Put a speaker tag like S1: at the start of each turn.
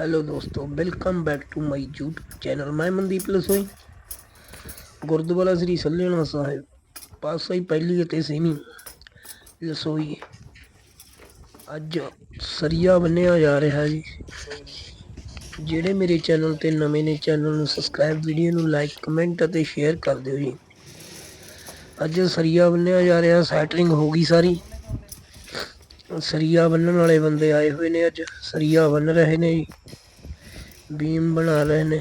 S1: Hello ਦੋਸਤੋ welcome back to my YouTube channel ਮੈਂ ਮਨਦੀਪ ਲਸੋਈ ਗੁਰਦੁਆਰਾ ਸ੍ਰੀ ਸੱਲੇਣਾ ਸਾਹਿਬ ਪਾਸਾ ਪਹਿਲੀ ਅਤੇ ਛੇਵੀਂ ਲਸੋਈ ਅੱਜ ਸਰੀਆ ਬੰਨਿਆ ਜਾ ਰਿਹਾ ਜੀ ਜਿਹੜੇ ਮੇਰੇ ਚੈਨਲ ਤੇ ਨਵੇਂ ਨੇ ਚੈਨਲ ਨੂੰ ਸਬਸਕ੍ਰਾਈਬ ਵੀਡੀਓ ਨੂੰ ਲਾਈਕ ਕਮੈਂਟ ਅਤੇ ਸ਼ੇਅਰ ਕਰ ਦਿਓ ਜੀ ਅੱਜ ਸਰੀਆ ਬੰਨਿਆ ਜਾ ਰਿਹਾ ਸੈਟਰਿੰਗ ਹੋ ਗਈ ਸਾਰੀ ਸਰੀਆ ਬੰਨਣ ਵਾਲੇ ਬੰਦੇ ਆਏ ਹੋਏ ਨੇ ਅੱਜ। ਸਰੀਆ ਬੰਨ ਰਹੇ ਨੇ ਜੀ। ਬੀਮ ਬਣਾ ਰਹੇ ਨੇ।